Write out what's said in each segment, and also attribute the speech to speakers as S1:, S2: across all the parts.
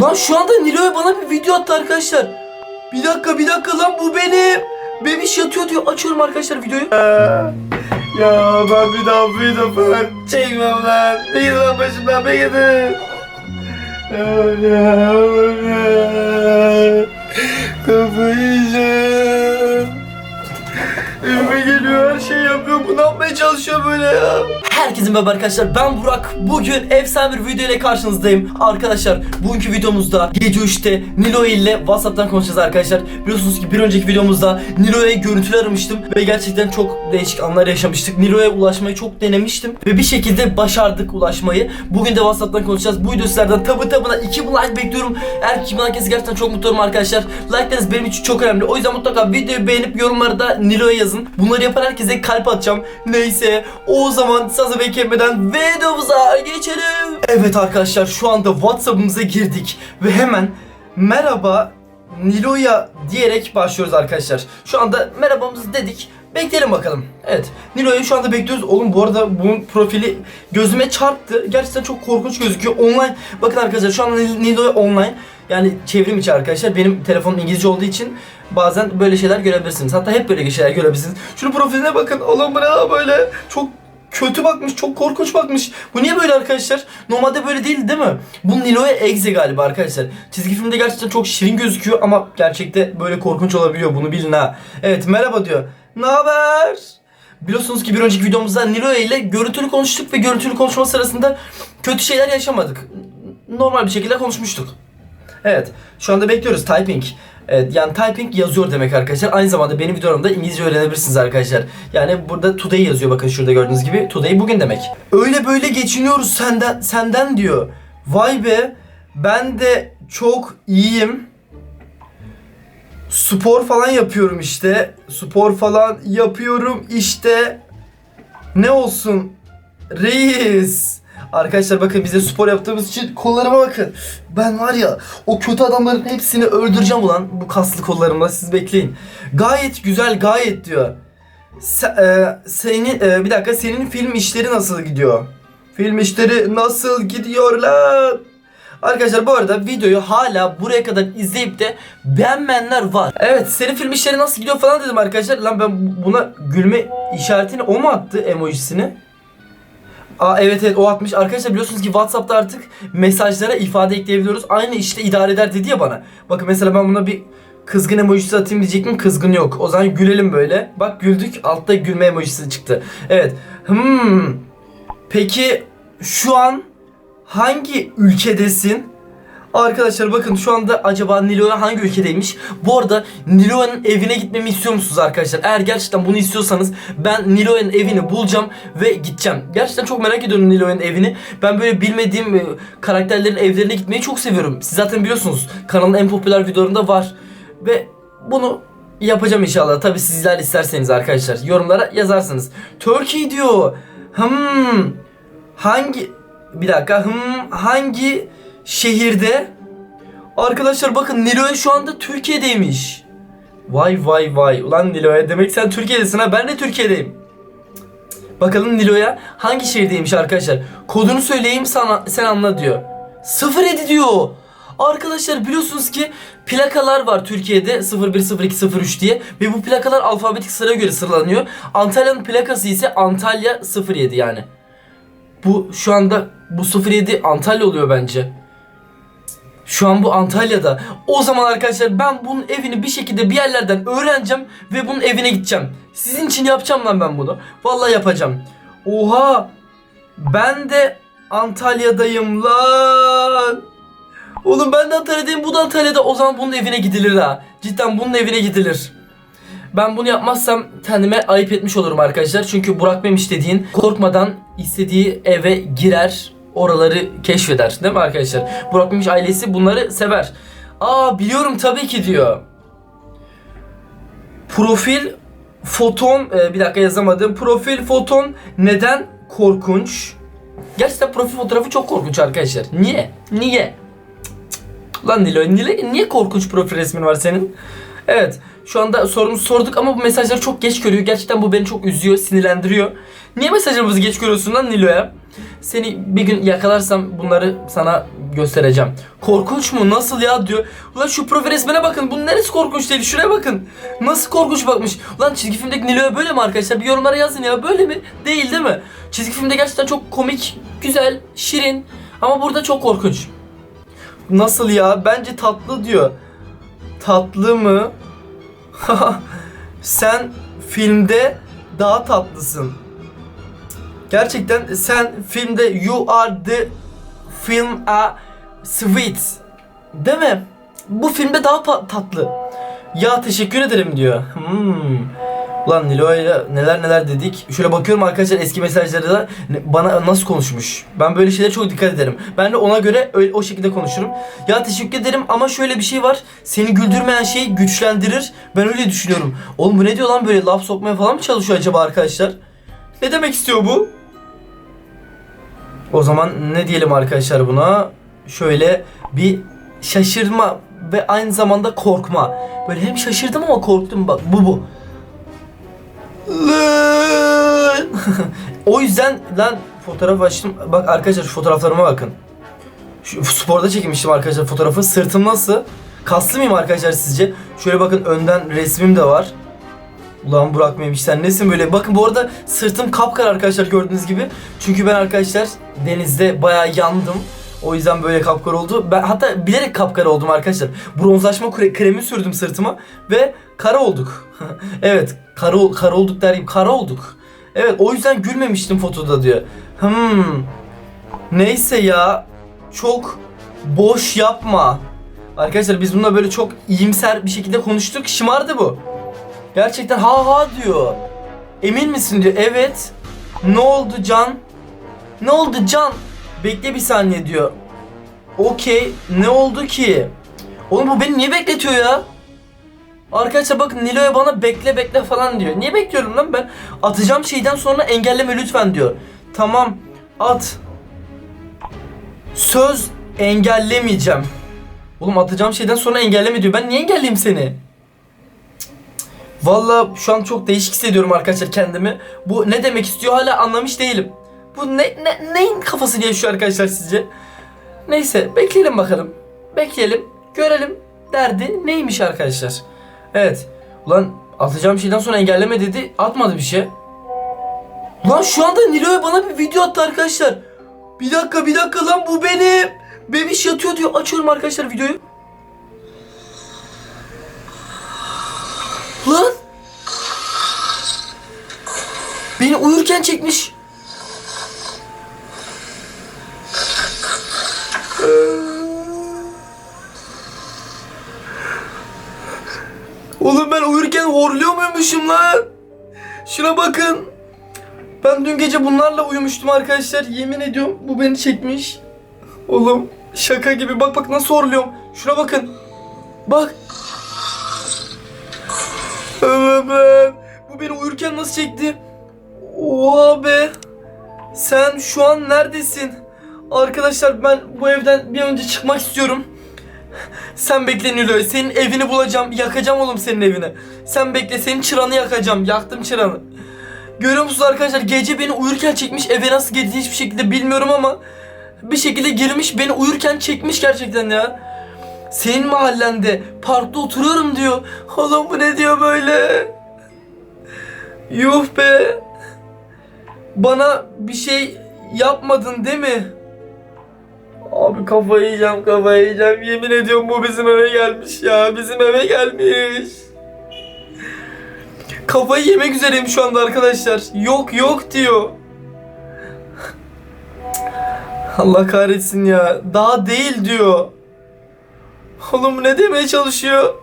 S1: Lan şu anda Nilo'ya bana bir video attı arkadaşlar. Bir dakika bir dakika lan bu benim. Bebiş yatıyor diyor. Açıyorum arkadaşlar videoyu.
S2: Ya ben bir daha video falan çekmem lan. Gidin lan başımdan bir gidin. Kafayı yiyeceğim. Evime geliyor her şey yapıyor. Bu ne yapmaya çalışıyor böyle ya?
S1: Herkese merhaba arkadaşlar ben Burak. Bugün efsane bir video ile karşınızdayım. Arkadaşlar bugünkü videomuzda Gece 3'te Nilo ile Whatsapp'tan konuşacağız arkadaşlar. Biliyorsunuz ki bir önceki videomuzda Nilo'ya görüntüler aramıştım Ve gerçekten çok değişik anlar yaşamıştık. Nilo'ya ulaşmayı çok denemiştim Ve bir şekilde başardık ulaşmayı. Bugün de Whatsapp'tan konuşacağız. Bu video sizlerden tabi tabına 2000 like bekliyorum. Eğer 2000 like gelirse gerçekten çok mutlu olurum arkadaşlar. Like'larınız benim için çok önemli. O yüzden mutlaka videoyu beğenip yorumlara da Nilo'ya yazın Bunları yapan herkese kalp atacağım Neyse o zaman sazı beklemeden videomuza geçelim. Evet arkadaşlar şu anda Whatsapp'ımıza girdik ve hemen merhaba Nilo'ya diyerek başlıyoruz arkadaşlar. Şu anda merhabamızı dedik. Bekleyelim bakalım. Evet. Nilo'yu şu anda bekliyoruz. Oğlum bu arada bunun profili gözüme çarptı. Gerçekten çok korkunç gözüküyor. Online. Bakın arkadaşlar şu anda Nil- Nilo'ya online. Yani çevrim içi arkadaşlar. Benim telefonum İngilizce olduğu için bazen böyle şeyler görebilirsiniz. Hatta hep böyle şeyler görebilirsiniz. Şunun profiline bakın. Oğlum bu ne böyle? Çok kötü bakmış, çok korkunç bakmış. Bu niye böyle arkadaşlar? Normalde böyle değil değil mi? Bu Nilo'ya egze galiba arkadaşlar. Çizgi filmde gerçekten çok şirin gözüküyor ama gerçekte böyle korkunç olabiliyor. Bunu bilin ha. Evet merhaba diyor. Ne haber? Biliyorsunuz ki bir önceki videomuzda Nilo'ya ile görüntülü konuştuk ve görüntülü konuşma sırasında kötü şeyler yaşamadık. Normal bir şekilde konuşmuştuk. Evet. Şu anda bekliyoruz typing. Evet, yani typing yazıyor demek arkadaşlar. Aynı zamanda benim videomda İngilizce öğrenebilirsiniz arkadaşlar. Yani burada today yazıyor bakın şurada gördüğünüz gibi. Today bugün demek. Öyle böyle geçiniyoruz senden senden diyor. Vay be. Ben de çok iyiyim. Spor falan yapıyorum işte. Spor falan yapıyorum işte. Ne olsun? Reis. Arkadaşlar bakın bize spor yaptığımız için kollarıma bakın. Ben var ya o kötü adamların hepsini öldüreceğim ulan bu kaslı kollarımla siz bekleyin. Gayet güzel gayet diyor. Se- e, senin e, bir dakika senin film işleri nasıl gidiyor? Film işleri nasıl gidiyor lan? Arkadaşlar bu arada videoyu hala buraya kadar izleyip de beğenmeyenler var. Evet senin film işleri nasıl gidiyor falan dedim arkadaşlar. Lan ben buna gülme işaretini o mu attı emojisini? Aa evet evet o atmış. Arkadaşlar biliyorsunuz ki WhatsApp'ta artık mesajlara ifade ekleyebiliyoruz. Aynı işte idare eder dedi ya bana. Bakın mesela ben buna bir kızgın emojisi atayım diyecektim. Kızgın yok. O zaman gülelim böyle. Bak güldük. Altta gülme emojisi çıktı. Evet. Hmm. Peki şu an hangi ülkedesin? Arkadaşlar bakın şu anda acaba Nilo'ya hangi ülkedeymiş? Bu arada Nilo'nun evine gitmemi istiyor musunuz arkadaşlar? Eğer gerçekten bunu istiyorsanız ben Nilo'nun evini bulacağım ve gideceğim. Gerçekten çok merak ediyorum Nilo'nun evini. Ben böyle bilmediğim e, karakterlerin evlerine gitmeyi çok seviyorum. Siz zaten biliyorsunuz kanalın en popüler videolarında var. Ve bunu yapacağım inşallah. Tabi sizler isterseniz arkadaşlar. Yorumlara yazarsınız. Turkey diyor. Hmm. Hangi bir dakika. Hmm, hangi şehirde? Arkadaşlar bakın Nilo'ya şu anda Türkiye'deymiş. Vay vay vay. Ulan Nilo'ya demek sen Türkiye'desin ha. Ben de Türkiye'deyim. Bakalım Nilo'ya hangi şehirdeymiş arkadaşlar. Kodunu söyleyeyim sana sen anla diyor. 07 diyor. Arkadaşlar biliyorsunuz ki plakalar var Türkiye'de 010203 diye ve bu plakalar alfabetik sıraya göre sıralanıyor. Antalya'nın plakası ise Antalya 07 yani. Bu şu anda bu 07 Antalya oluyor bence. Şu an bu Antalya'da. O zaman arkadaşlar ben bunun evini bir şekilde bir yerlerden öğreneceğim ve bunun evine gideceğim. Sizin için yapacağım lan ben bunu. Vallahi yapacağım. Oha! Ben de Antalya'dayım lan. Oğlum ben de Antalya'dayım bu da Antalya'da. O zaman bunun evine gidilir ha. Cidden bunun evine gidilir. Ben bunu yapmazsam kendime ayıp etmiş olurum arkadaşlar. Çünkü Burak Memiş dediğin korkmadan istediği eve girer, oraları keşfeder. Değil mi arkadaşlar? Burak Memiş ailesi bunları sever. Aa biliyorum tabii ki diyor. Profil foton e, bir dakika yazamadım. Profil foton neden korkunç? Gerçekten profil fotoğrafı çok korkunç arkadaşlar. Niye? Niye? Cık, cık. Lan Nilo niye, niye korkunç profil resmin var senin? Evet. Şu anda sorumuzu sorduk ama bu mesajları çok geç görüyor. Gerçekten bu beni çok üzüyor, sinirlendiriyor. Niye mesajlarımızı geç görüyorsun lan Nilo'ya? Seni bir gün yakalarsam bunları sana göstereceğim. Korkunç mu? Nasıl ya diyor. Ulan şu profil resmine bakın. Bunun neresi korkunç değil? Şuraya bakın. Nasıl korkunç bakmış. Ulan çizgi filmdeki Nilo'ya böyle mi arkadaşlar? Bir yorumlara yazın ya. Böyle mi? Değil değil mi? Çizgi filmde gerçekten çok komik, güzel, şirin. Ama burada çok korkunç. Nasıl ya? Bence tatlı diyor. Tatlı mı? Sen filmde daha tatlısın. Gerçekten sen filmde you are the film a sweet. Değil mi? Bu filmde daha tatlı. Ya teşekkür ederim diyor. Hmm. Ulan Nilo'ya neler neler dedik. Şöyle bakıyorum arkadaşlar eski mesajları da bana nasıl konuşmuş. Ben böyle şeylere çok dikkat ederim. Ben de ona göre öyle, o şekilde konuşurum. Ya teşekkür ederim ama şöyle bir şey var. Seni güldürmeyen şey güçlendirir. Ben öyle düşünüyorum. Oğlum bu ne diyor lan böyle laf sokmaya falan mı çalışıyor acaba arkadaşlar? Ne demek istiyor bu? O zaman ne diyelim arkadaşlar buna? Şöyle bir şaşırma ve aynı zamanda korkma. Böyle hem şaşırdım ama korktum bak bu bu. O yüzden lan fotoğraf açtım. Bak arkadaşlar şu fotoğraflarıma bakın. Şu sporda çekmiştim arkadaşlar fotoğrafı. Sırtım nasıl? Kaslı mıyım arkadaşlar sizce? Şöyle bakın önden resmim de var. Ulan Burak Memiş sen nesin böyle? Bakın bu arada sırtım kapkar arkadaşlar gördüğünüz gibi. Çünkü ben arkadaşlar denizde bayağı yandım. O yüzden böyle kapkar oldu. Ben hatta bilerek kapkar oldum arkadaşlar. Bronzlaşma kre- kremi sürdüm sırtıma ve kara olduk. evet, kara, ol- kara olduk der gibi kara olduk. Evet, o yüzden gülmemiştim fotoda diyor. Hmm. Neyse ya. Çok boş yapma. Arkadaşlar biz bununla böyle çok iyimser bir şekilde konuştuk. Şımardı bu. Gerçekten ha ha diyor. Emin misin diyor. Evet. Ne oldu Can? Ne oldu Can? Bekle bir saniye diyor. Okey. Ne oldu ki? Oğlum bu beni niye bekletiyor ya? Arkadaşlar bakın Nilo'ya bana bekle bekle falan diyor. Niye bekliyorum lan ben? Atacağım şeyden sonra engelleme lütfen diyor. Tamam at. Söz engellemeyeceğim. Oğlum atacağım şeyden sonra engelleme diyor. Ben niye engelleyeyim seni? Valla şu an çok değişik hissediyorum arkadaşlar kendimi. Bu ne demek istiyor hala anlamış değilim. Bu ne, ne neyin kafası yaşıyor arkadaşlar sizce? Neyse bekleyelim bakalım. Bekleyelim. Görelim derdi neymiş arkadaşlar. Evet. Ulan atacağım şeyden sonra engelleme dedi. Atmadı bir şey. Lan şu anda Nilo'ya bana bir video attı arkadaşlar. Bir dakika bir dakika lan bu benim. Bebiş yatıyor diyor. Açıyorum arkadaşlar videoyu. Lan! Beni uyurken çekmiş. Oğlum ben uyurken horluyor muymuşum lan? Şuna bakın. Ben dün gece bunlarla uyumuştum arkadaşlar. Yemin ediyorum bu beni çekmiş. Oğlum şaka gibi. Bak bak nasıl horluyorum. Şuna bakın. Bak. Ben. Bu beni uyurken nasıl çekti? Oha be. Sen şu an neredesin? Arkadaşlar ben bu evden bir önce çıkmak istiyorum. Sen bekle Nilo'ya. Senin evini bulacağım. Yakacağım oğlum senin evini. Sen bekle. Senin çıranı yakacağım. Yaktım çıranı. Görüyor musunuz arkadaşlar? Gece beni uyurken çekmiş. Eve nasıl girdiğini hiçbir şekilde bilmiyorum ama bir şekilde girmiş. Beni uyurken çekmiş gerçekten ya. Senin mahallende parkta oturuyorum diyor. Oğlum bu ne diyor böyle? Yuh be. Bana bir şey yapmadın değil mi? Abi kafayı yiyeceğim kafayı yiyeceğim. Yemin ediyorum bu bizim eve gelmiş ya. Bizim eve gelmiş. Kafayı yemek üzereyim şu anda arkadaşlar. Yok yok diyor. Allah kahretsin ya. Daha değil diyor. Oğlum ne demeye çalışıyor?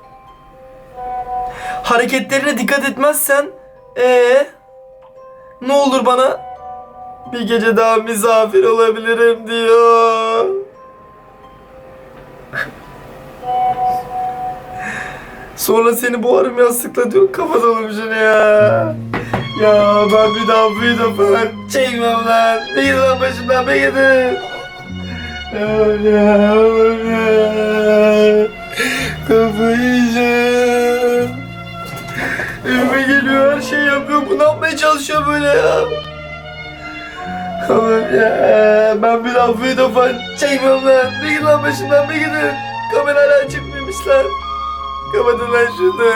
S1: Hareketlerine dikkat etmezsen ee ne olur bana bir gece daha misafir olabilirim diyor. Sonra seni boğarım yastıkla diyor. Kapatalım şunu ya. Ya ben bir daha video falan çekmem lan. Bir gidin lan başımdan bir gidin. Ya, ya, ya. Kafayı yiyeceğim. şey yapıyor. Bu ne yapmaya çalışıyor böyle ya? Oğlum ya ben bir daha video falan çekmem lan. Bir gidin lan başımdan bir gidin. Kamera hala çıkmıyormuş lan. Kapatın lan şunu.